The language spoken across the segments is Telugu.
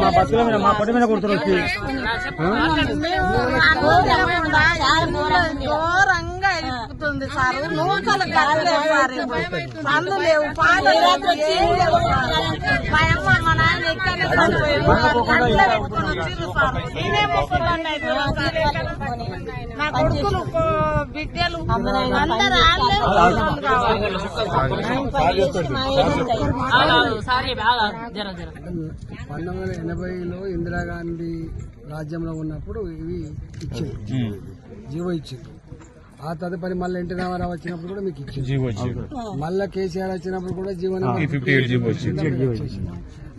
మా బస్సుల మీద మా పొట్ట మీద కొడుతున్నారు వచ్చి ఘోరంగా ఎక్కుతుంది సార్? నూకలు కట్టలేదు సార్ లేవు. పాలు లేవు. మా అమ్మ మా నాయన కొడుకులు బిడ్డలు అందరూ పంతొమ్మిది వందల ఎనభైలో ఇందిరాగాంధీ రాజ్యంలో ఉన్నప్పుడు ఇవి ఇచ్చింది జీవో ఇచ్చింది ఆ తదుపరి మళ్ళీ ఎన్టీ రామారావు వచ్చినప్పుడు కూడా మీకు ఇచ్చింది. మళ్ళా కేసీఆర్ వచ్చినప్పుడు కూడా జీవన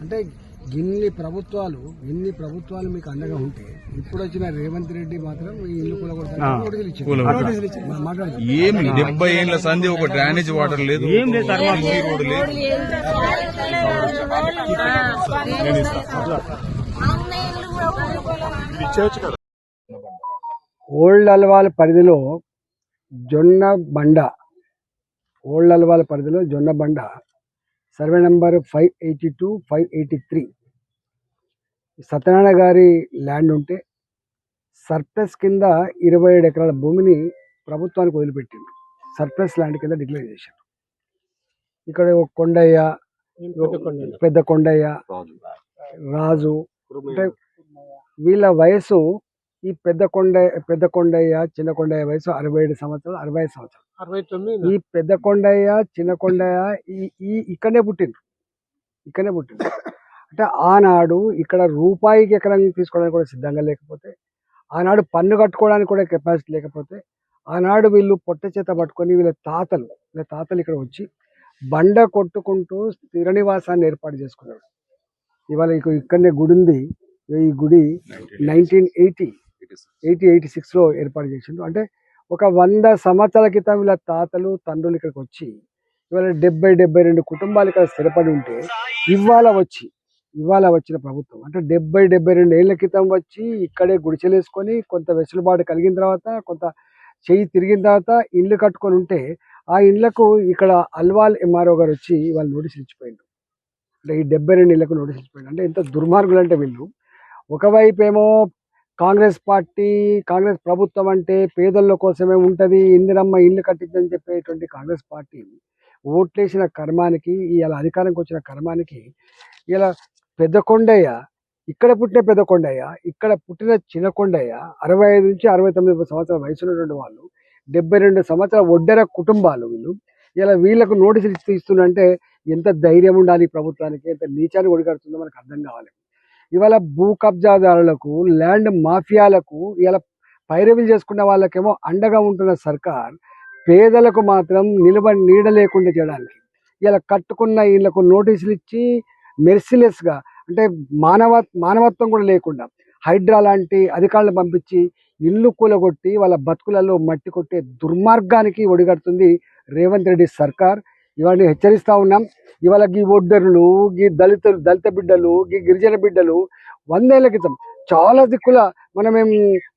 అంటే ఇన్ని ప్రభుత్వాలు ఇన్ని ప్రభుత్వాలు మీకు అండగా ఉంటే ఇప్పుడు వచ్చిన రేవంత్ రెడ్డి మాత్రం ఈ ఇల్లు డెబ్బై సంధి ఒక డ్రైనేజ్ వాటర్ లేదు ఓల్డ్ అల్వాల్ పరిధిలో జొన్న బండ. ఓల్డ్ అల్వాల్ పరిధిలో Jonna Banda. Survey number five eighty two five eighty three. Satyanarayana గారి ల్యాండ్ ఉంటే సర్ప్లస్ కింద ఇరవై ఏడు ఎకరాల భూమిని ప్రభుత్వానికి వదిలిపెట్టిండు. సర్ప్లస్ ల్యాండ్ కింద డిక్లేర్ చేశారు. ఇక్కడ ఒక కొండయ్య పెద్ద కొండయ్య రాజు. అంటే వీళ్ళ వయసు ఈ పెద్ద కొండ పెద్ద కొండయ్య చిన్న కొండయ్య వయసు అరవై ఏడు సంవత్సరాలు అరవై ఐదు సంవత్సరాలు. అరవై తొమ్మిది ఈ పెద్ద కొండయ్య చిన్న కొండయ్య ఈ ఈ ఇక్కడనే పుట్టిండ్రు ఇక్కడనే పుట్టిండ్రు అంటే ఆనాడు ఇక్కడ రూపాయికి ఎకరం తీసుకోవడానికి కూడా సిద్ధంగా లేకపోతే ఆనాడు పన్ను కట్టుకోవడానికి కూడా కెపాసిటీ లేకపోతే ఆనాడు వీళ్ళు పొట్ట చేత పట్టుకొని వీళ్ళ తాతలు వీళ్ళ తాతలు ఇక్కడ వచ్చి బండ కొట్టుకుంటూ స్థిర నివాసాన్ని ఏర్పాటు చేసుకున్నాడు ఇవాళ ఇక ఇక్కడనే గుడి ఉంది. ఈ గుడి నైన్టీన్ ఎయిటీ. ఎయిటీ ఎయిటీ సిక్స్లో ఏర్పాటు చేసిండు అంటే ఒక వంద సంవత్సరాల క్రితం వీళ్ళ తాతలు తండ్రులు ఇక్కడికి వచ్చి ఇవాళ డెబ్బై డెబ్బై రెండు కుటుంబాలు ఇక్కడ స్థిరపడి ఉంటే ఇవాళ వచ్చి ఇవాళ వచ్చిన ప్రభుత్వం. అంటే డెబ్బై డెబ్బై రెండు ఏళ్ళ క్రితం వచ్చి ఇక్కడే గుడిచెలేసుకొని కొంత వెసులుబాటు కలిగిన తర్వాత కొంత చెయ్యి తిరిగిన తర్వాత ఇల్లు కట్టుకొని ఉంటే ఆ ఇండ్లకు ఇక్కడ అల్వాల్ ఎంఆర్ఓ గారు వచ్చి వాళ్ళు నోటీసులు ఇచ్చిపోయిండు అంటే ఈ డెబ్బై రెండు ఇళ్ళకు నోటీసులు ఇచ్చిపోయిండు అంటే ఎంత దుర్మార్గులు అంటే వీళ్ళు. ఒకవైపు ఏమో కాంగ్రెస్ పార్టీ కాంగ్రెస్ ప్రభుత్వం అంటే పేదల కోసమే ఉంటుంది ఇందిరమ్మ ఇల్లు కట్టిందని చెప్పేటువంటి కాంగ్రెస్ పార్టీ ఓట్లేసిన కర్మానికి ఇలా అధికారంకి వచ్చిన కర్మానికి ఇలా పెద్ద కొండయ్య ఇక్కడ పుట్టిన పెద్ద కొండయ్య ఇక్కడ పుట్టిన చిన్న కొండయ్య అరవై ఐదు నుంచి అరవై తొమ్మిది సంవత్సరాల వయసు ఉన్నటువంటి వాళ్ళు డెబ్బై రెండు సంవత్సరాల ఒడ్డెర కుటుంబాలు వీళ్ళు ఇలా వీళ్ళకు నోటీసులు ఇస్తూ ఇస్తున్నంటే ఎంత ధైర్యం ఉండాలి ప్రభుత్వానికి ఎంత నీచాన్ని ఒడిగడుతుందో మనకు అర్థం కావాలి. ఇవాళ భూ కబ్జాదారులకు ల్యాండ్ మాఫియాలకు ఇలా పైరవీలు చేసుకున్న వాళ్ళకేమో అండగా ఉంటున్న సర్కార్ పేదలకు మాత్రం నిలబ నీడ లేకుండా చేయడానికి ఇలా కట్టుకున్న వీళ్ళకు నోటీసులు ఇచ్చి మెర్సిలెస్గా అంటే మానవ మానవత్వం కూడా లేకుండా హైడ్రా లాంటి అధికారులను పంపించి ఇల్లు కూలగొట్టి వాళ్ళ బతుకులలో మట్టి కొట్టే దుర్మార్గానికి ఒడిగడుతుంది రేవంత్ రెడ్డి సర్కార్. ఇవన్నీ హెచ్చరిస్తూ ఉన్నాం. ఇవాళ గీ ఒడ్డరులు గీ దళితులు దళిత బిడ్డలు గీ గిరిజన బిడ్డలు వందేళ్ళ క్రితం చాలా దిక్కుల మనం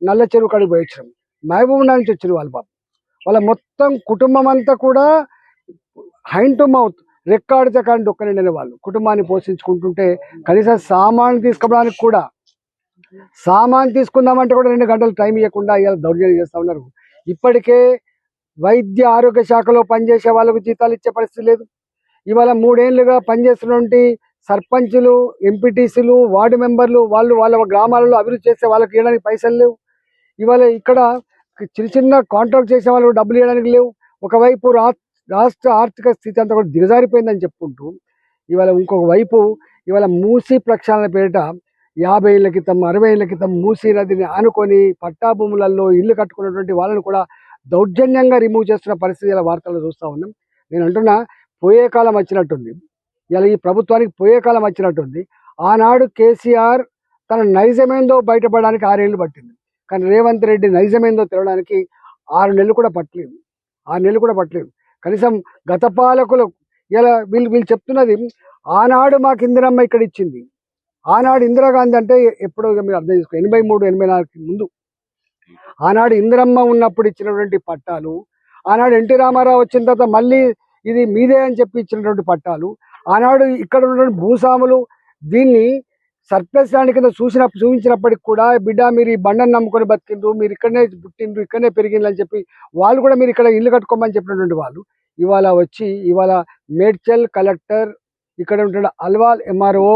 నల్ల చెరువు కాడికి పోయించాం వచ్చినాం. మహబూబ్ నుంచి వచ్చారు వాళ్ళ పాపం. వాళ్ళ మొత్తం కుటుంబం అంతా కూడా హైండ్ టు మౌత్ రెక్కాడితే కానీ డొక్కనిండిన వాళ్ళు. కుటుంబాన్ని పోషించుకుంటుంటే కనీసం సామాన్ తీసుకోవడానికి కూడా సామాన్ తీసుకుందామంటే కూడా రెండు గంటలు టైం ఇవ్వకుండా ఇలా దౌర్జన్యం చేస్తూ ఉన్నారు. ఇప్పటికే వైద్య ఆరోగ్య శాఖలో పనిచేసే వాళ్ళకు జీతాలు ఇచ్చే పరిస్థితి లేదు. ఇవాళ మూడేళ్ళుగా పనిచేస్తున్నటువంటి సర్పంచులు ఎంపీటీసీలు వార్డు మెంబర్లు వాళ్ళు వాళ్ళ గ్రామాలలో అభివృద్ధి చేసే వాళ్ళకి ఇవ్వడానికి పైసలు లేవు. ఇవాళ ఇక్కడ చిన్న చిన్న కాంట్రాక్ట్ చేసే వాళ్ళకు డబ్బులు ఇవ్వడానికి లేవు. ఒకవైపు రాష్ట్ర ఆర్థిక స్థితి అంతా కూడా దిగజారిపోయిందని చెప్పుకుంటూ ఇవాళ ఇంకొక వైపు ఇవాళ మూసీ ప్రక్షాళన పేరిట యాభై ఏళ్ళ క్రితం అరవై ఏళ్ళ క్రితం మూసీ నదిని ఆనుకొని పట్టాభూములలో ఇల్లు కట్టుకున్నటువంటి వాళ్ళని కూడా దౌర్జన్యంగా రిమూవ్ చేస్తున్న పరిస్థితి ఇలా వార్తల్లో చూస్తూ ఉన్నాం. నేను అంటున్నా పోయే కాలం వచ్చినట్టుంది. ఇలా ఈ ప్రభుత్వానికి పోయే కాలం వచ్చినట్టుంది. ఆనాడు కేసీఆర్ తన నైజమేందో బయటపడడానికి ఆరేళ్ళు పట్టింది. కానీ రేవంత్ రెడ్డి నైజమేందో తెలవడానికి ఆరు నెలలు కూడా పట్టలేదు. ఆరు నెలలు కూడా పట్టలేదు. కనీసం గత పాలకులు ఇలా వీళ్ళు వీళ్ళు చెప్తున్నది ఆనాడు మాకు ఇందిరమ్మ ఇక్కడ ఇచ్చింది. ఆనాడు ఇందిరాగాంధీ అంటే ఎప్పుడో మీరు అర్థం చేసుకో ఎనభై మూడు ఎనభై నాలుగు ముందు. ఆనాడు ఇందిరమ్మ ఉన్నప్పుడు ఇచ్చినటువంటి పట్టాలు ఆనాడు ఎన్టీ రామారావు వచ్చిన తర్వాత మళ్ళీ ఇది మీదే అని చెప్పి ఇచ్చినటువంటి పట్టాలు ఆనాడు ఇక్కడ ఉన్నటువంటి భూస్వాములు దీన్ని సర్ప్లస్ ల్యాండ్ కింద చూసిన చూపించినప్పటికి కూడా బిడ్డ మీరు ఈ బండను నమ్ముకొని బతికిండ్రు మీరు ఇక్కడనే పుట్టిండ్రు ఇక్కడనే పెరిగిండ్రు అని చెప్పి వాళ్ళు కూడా మీరు ఇక్కడ ఇల్లు కట్టుకోమని చెప్పినటువంటి వాళ్ళు. ఇవాళ వచ్చి ఇవాళ మేడ్చల్ కలెక్టర్ ఇక్కడ ఉంటున్న అల్వాల్ ఎంఆర్ఓ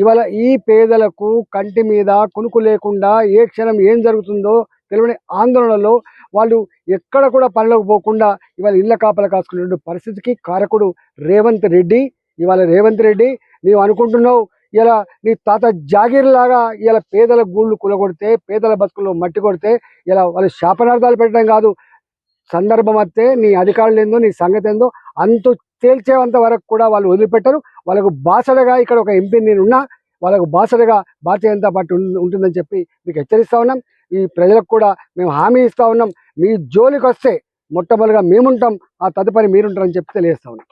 ఇవాళ ఈ పేదలకు కంటి మీద కునుకు లేకుండా ఏ క్షణం ఏం జరుగుతుందో తెలియని ఆందోళనలో వాళ్ళు ఎక్కడ కూడా పనులకు పోకుండా ఇవాళ ఇళ్ళ కాపల కాసుకునే పరిస్థితికి కారకుడు రేవంత్ రెడ్డి. ఇవాళ రేవంత్ రెడ్డి నీవు అనుకుంటున్నావు ఇలా నీ తాత జాగీర్ లాగా ఇలా పేదల గూళ్ళు కులగొడితే పేదల బతుకుల్లో మట్టి కొడితే ఇలా వాళ్ళు శాపనార్థాలు పెట్టడం కాదు. సందర్భం వస్తే నీ అధికారులు ఏందో నీ సంగతి ఏందో అంతు తేల్చేంత వరకు కూడా వాళ్ళు వదిలిపెట్టరు. వాళ్ళకు బాసలుగా ఇక్కడ ఒక ఎంపీ నేను ఉన్నా వాళ్ళకు బాసలుగా భారతీయ జనతా పార్టీ ఉంటుందని చెప్పి మీకు హెచ్చరిస్తా ఉన్నాం. ఈ ప్రజలకు కూడా మేము హామీ ఇస్తా ఉన్నాం. మీ జోలికి వస్తే మొట్టమొదటిగా మేముంటాం ఆ తదుపరి మీరుంటారని చెప్పి తెలియజేస్తా ఉన్నాం.